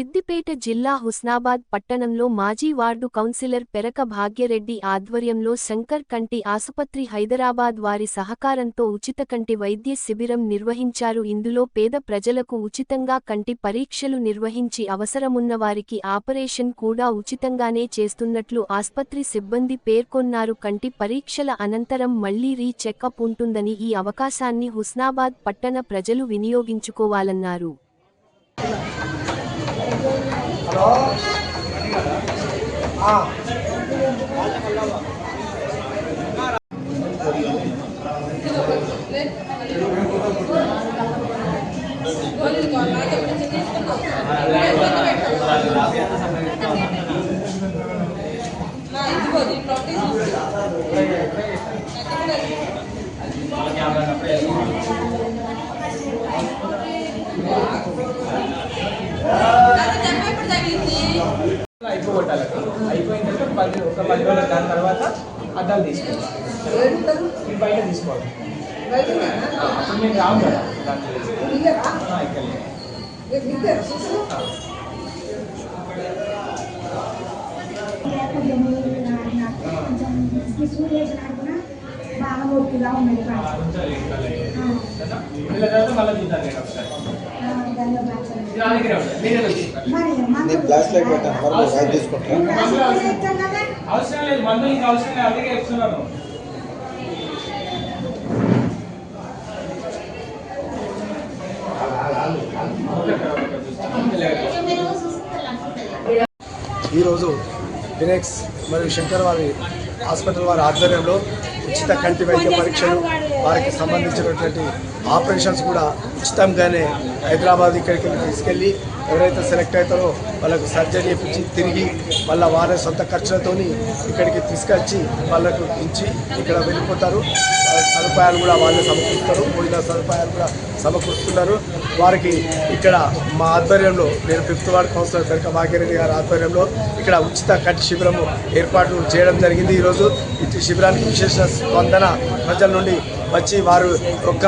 సిద్దిపేట జిల్లా హుస్నాబాద్ పట్టణంలో మాజీ వార్డు కౌన్సిలర్ పెరక భాగ్యరెడ్డి ఆధ్వర్యంలో శంకర్ కంటి ఆసుపత్రి హైదరాబాద్ వారి సహకారంతో ఉచిత కంటి వైద్య శిబిరం నిర్వహించారు. ఇందులో పేద ప్రజలకు ఉచితంగా కంటి పరీక్షలు నిర్వహించి అవసరమున్నవారికి ఆపరేషన్ కూడా ఉచితంగానే చేస్తున్నట్లు ఆస్పత్రి సిబ్బంది పేర్కొన్నారు. కంటి పరీక్షల అనంతరం మళ్ళీ రీ చెకప్ ఉంటుందని ఈ అవకాశాన్ని హుస్నాబాద్ పట్టణ ప్రజలు వినియోగించుకోవాలన్నారు. హలో ఆ. అయిపోగొట్టాలి దాని తర్వాత అద్దాలు తీసుకోవాలి ఈ బయట తీసుకోవాలి ఆ, అప్పుడు మేము రాము కదా దాంట్లో ఆ, ఇక్కడ నేను ప్లాస్ ఇది నా దగ్గరే ఉంటుంది. లైట్ పెట్టాను మరి అది తీసుకుంటారా అవసరం లేదు మందు ఇంకా అవసరం లేదు అందుకే చెప్తున్నాను ఈరోజు ఫినిక్స్ మరియు శంకర్ వారి హాస్పిటల్ వారి ఆధ్వర్యంలో ఉచిత కంటి వైద్య పరీక్షలు వారికి సంబంధించినటువంటి ఆపరేషన్స్ కూడా ఉచితంగానే హైదరాబాద్ ఇక్కడికి వెళ్ళి తీసుకెళ్ళి ఎవరైతే సెలెక్ట్ అవుతారో వాళ్ళకు సర్జరీ చేయించి తిరిగి మళ్ళీ వారి సొంత ఖర్చులతో ఇక్కడికి తీసుకొచ్చి వాళ్ళకు ఇచ్చి ఇక్కడ వెళ్ళిపోతారు. సదుపాయాలు కూడా వాళ్ళే సమకూరుస్తారు. భోజన సదుపాయాలు కూడా సమకూరుస్తున్నారు. వారికి ఇక్కడ మా ఆధ్వర్యంలో నేను fifth ward councillor Peraka Bhagyareddy గారి ఆధ్వర్యంలో ఇక్కడ ఉచిత కంటి శిబిరము ఏర్పాటు చేయడం జరిగింది. ఈరోజు ఈ శిబిరానికి విశేష స్పందన ప్రజల నుండి వచ్చి వారు ఒక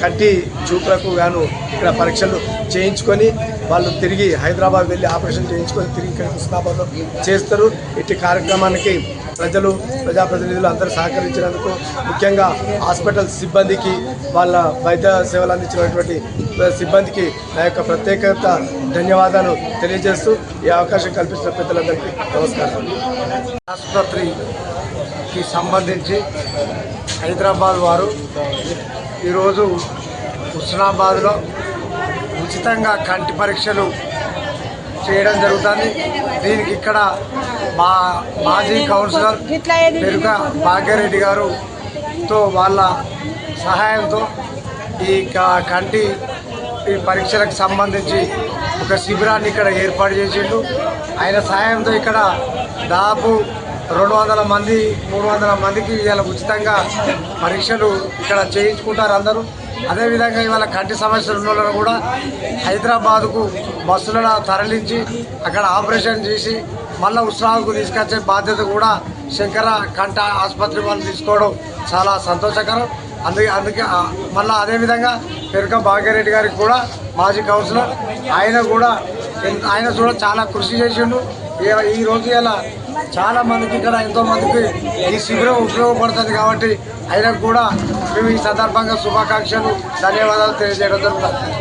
కంటి చూపులకు గాను ఇక్కడ పరీక్షలు చేయించుకొని వాళ్ళు తిరిగి హైదరాబాద్ వెళ్ళి ఆపరేషన్ చేయించుకొని తిరిగి ఇక్కడ హుస్నాబాద్లో చేస్తారు. ఇట్టి కార్యక్రమానికి ప్రజలు ప్రజాప్రతినిధులు అందరూ సహకరించినందుకు ముఖ్యంగా హాస్పిటల్ సిబ్బందికి వాళ్ళ వైద్య సేవలు అందించినటువంటి సిబ్బందికి నా యొక్క ప్రత్యేకత ధన్యవాదాలు తెలియజేస్తూ ఈ అవకాశం కల్పించిన పెద్దలందరికీ నమస్కారం. ఆసుపత్రికి సంబంధించి హైదరాబాద్ వారు ఈరోజు హుస్నాబాద్లో ఉచితంగా కంటి పరీక్షలు చేయడం జరుగుతుంది. దీనికి ఇక్కడ మా మాజీ కౌన్సిలర్ పెరుక భాగ్యరెడ్డి గారుతో వాళ్ళ సహాయంతో ఈ కంటి ఈ పరీక్షలకు సంబంధించి ఒక శిబిరాన్ని ఇక్కడ ఏర్పాటు చేసిండు. ఆయన సహాయంతో ఇక్కడ దాదాపు రెండు వందల మంది మూడు వందల మందికి ఇవాళ ఉచితంగా పరీక్షలు ఇక్కడ చేయించుకుంటారు అందరూ. అదేవిధంగా ఇవాళ కంటి సమస్యలు ఉన్న వాళ్ళను కూడా హైదరాబాద్కు బస్సులలో తరలించి అక్కడ ఆపరేషన్ చేసి మళ్ళీ ఉత్సాహంకు తీసుకొచ్చే బాధ్యత కూడా శంకర కంట ఆసుపత్రి వాళ్ళు తీసుకోవడం చాలా సంతోషకరం. అందుకే అందుకే మళ్ళీ అదేవిధంగా పెరుక భాగ్యరెడ్డి గారికి కూడా మాజీ కౌన్సిలర్ ఆయన కూడా ఆయన కూడా చాలా కృషి చేసిండు. ఈ రోజు ఇలా చాలా మందికి ఇక్కడ ఎంతో మందికి ఈ శిబిరం ఉపయోగపడుతుంది కాబట్టి అయినా కూడా మేము ఈ సందర్భంగా శుభాకాంక్షలు ధన్యవాదాలు తెలియజేయడం జరుగుతుంది.